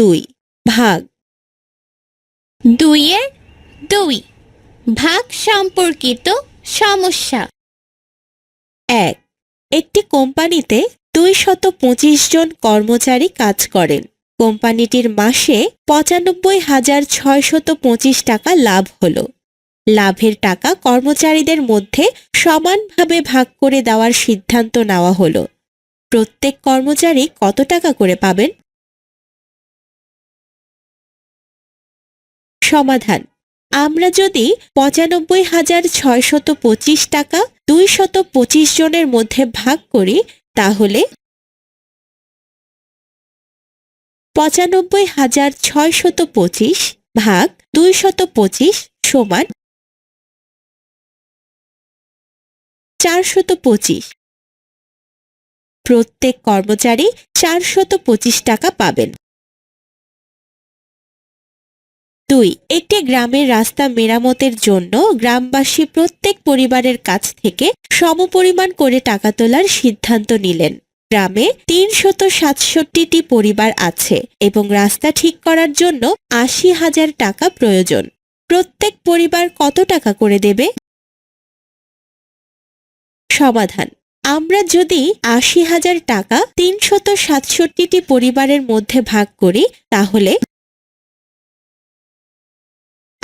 দুই, ভাগ। দুইয়ের দুই, ভাগ সম্পর্কিত সমস্যা। এক, একটি কোম্পানিতে দুই শত পঁচিশ জন কর্মচারী কাজ করেন। কোম্পানিটির মাসে পঁচানব্বই হাজার ছয়শত পঁচিশ টাকা লাভ হলো। লাভের টাকা কর্মচারীদের মধ্যে সমানভাবে ভাগ করে দেওয়ার সিদ্ধান্ত নেওয়া হলো। প্রত্যেক কর্মচারী কত টাকা করে পাবেন? সমাধান। আমরা যদি পঁচানব্বই হাজার ছয়শত পঁচিশ টাকা দুই শত পঁচিশ জনের মধ্যে ভাগ করি, তাহলে পঁচানব্বই হাজার ছয়শত পঁচিশ ভাগ দুই শত পঁচিশ সমান চারশত পঁচিশ। প্রত্যেক কর্মচারী চারশত পঁচিশ টাকা পাবেন। দুই, একটি গ্রামের রাস্তা মেরামতের জন্য গ্রামবাসী প্রত্যেক পরিবারের কাছ থেকে সমপরিমাণ করে টাকা তোলার সিদ্ধান্ত নিলেন। গ্রামে তিনশত সাতষট্টিটি পরিবার আছে এবং রাস্তা ঠিক করার জন্য আশি হাজার টাকা প্রয়োজন। প্রত্যেক পরিবার কত টাকা করে দেবে? সমাধান। আমরা যদি আশি হাজার টাকা তিনশত সাতষট্টিটি পরিবারের মধ্যে ভাগ করি, তাহলে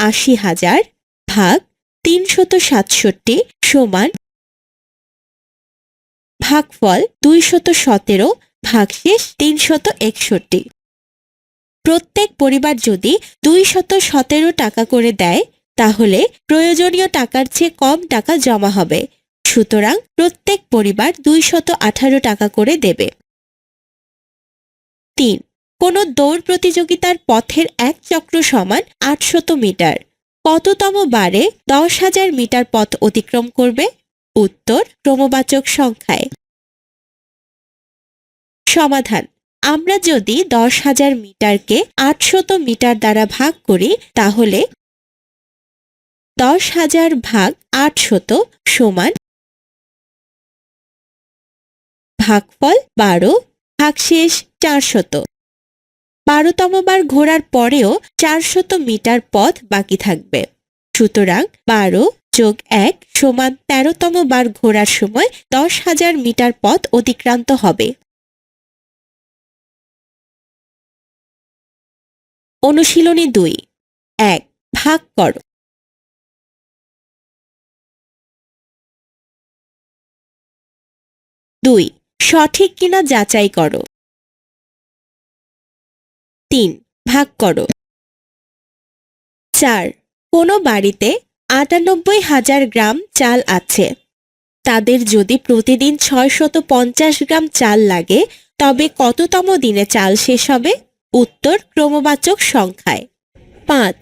আশি হাজার ভাগ তিনশত সাতষট্টি সমান ভাগফল দুইশত সতেরো ভাগশেষ তিনশত একষট্টি। প্রত্যেক পরিবার যদি দুইশত সতেরো টাকা করে দেয়, তাহলে প্রয়োজনীয় টাকার চেয়ে কম টাকা জমা হবে। সুতরাং প্রত্যেক পরিবার দুইশত আঠারো টাকা করে দেবে। তিন কোনো দৌড় প্রতিযোগিতার পথের এক চক্র সমান আটশত মিটার। কততম বারে দশ হাজার মিটার পথ অতিক্রম করবে? উত্তর ক্রমবাচক সংখ্যায়। সমাধান। আমরা যদি দশ হাজার মিটারকে আটশত মিটার দ্বারা ভাগ করি, তাহলে দশ হাজার ভাগ আটশত সমান ভাগফল বারো ভাগশেষ চারশত। বারোতম বার ঘোরার পরেও চারশত মিটার পথ বাকি থাকবে। সুতরাং বারো যোগ এক সমান তেরোতম বার ঘোরার সময় দশ হাজার মিটার পথ অতিক্রান্ত হবে। অনুশীলনী দুই, এক, ভাগ করো। দুই, সঠিক কিনা যাচাই করো। তিন, ভাগ করো। চার, কোনো বাড়িতে আটানব্বই হাজার গ্রাম চাল আছে। তাদের যদি প্রতিদিন ছয়শত পঞ্চাশ গ্রাম চাল লাগে, তবে কততম দিনে চাল শেষ হবে? উত্তর, ক্রমবাচক সংখ্যায়। পাঁচ,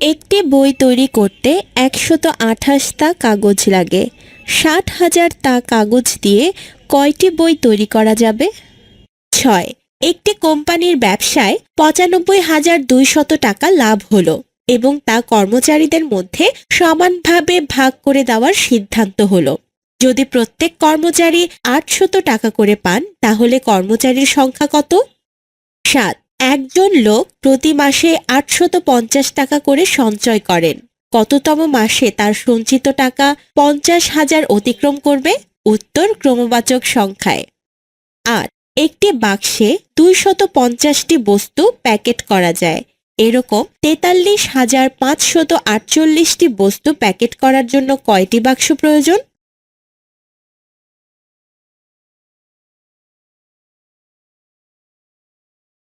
একটি বই তৈরি করতে একশত আঠাশটা কাগজ লাগে। ষাট হাজার তা কাগজ দিয়ে কয়টি বই তৈরি করা যাবে? ছয় একটি কোম্পানির ব্যবসায় পঁচানব্বই হাজার দুইশত টাকা লাভ হলো এবং তা কর্মচারীদের মধ্যে সমানভাবে ভাগ করে দেওয়ার সিদ্ধান্ত হলো। যদি প্রত্যেক কর্মচারী আটশত টাকা করে পান, তাহলে কর্মচারীর সংখ্যা কত? সাত। একজন লোক প্রতি মাসে আটশত পঞ্চাশ টাকা করে সঞ্চয় করেন। কততম মাসে তার সঞ্চিত টাকা পঞ্চাশ হাজার অতিক্রম করবে? উত্তর ক্রমবাচক সংখ্যায়। আট। একটি বাক্সে দুইশত পঞ্চাশটি বস্তু প্যাকেট করা যায়। এরকম তেতাল্লিশ হাজার পাঁচশত আটচল্লিশটি বস্তু প্যাকেট করার জন্য কয়টি বাক্স প্রয়োজন?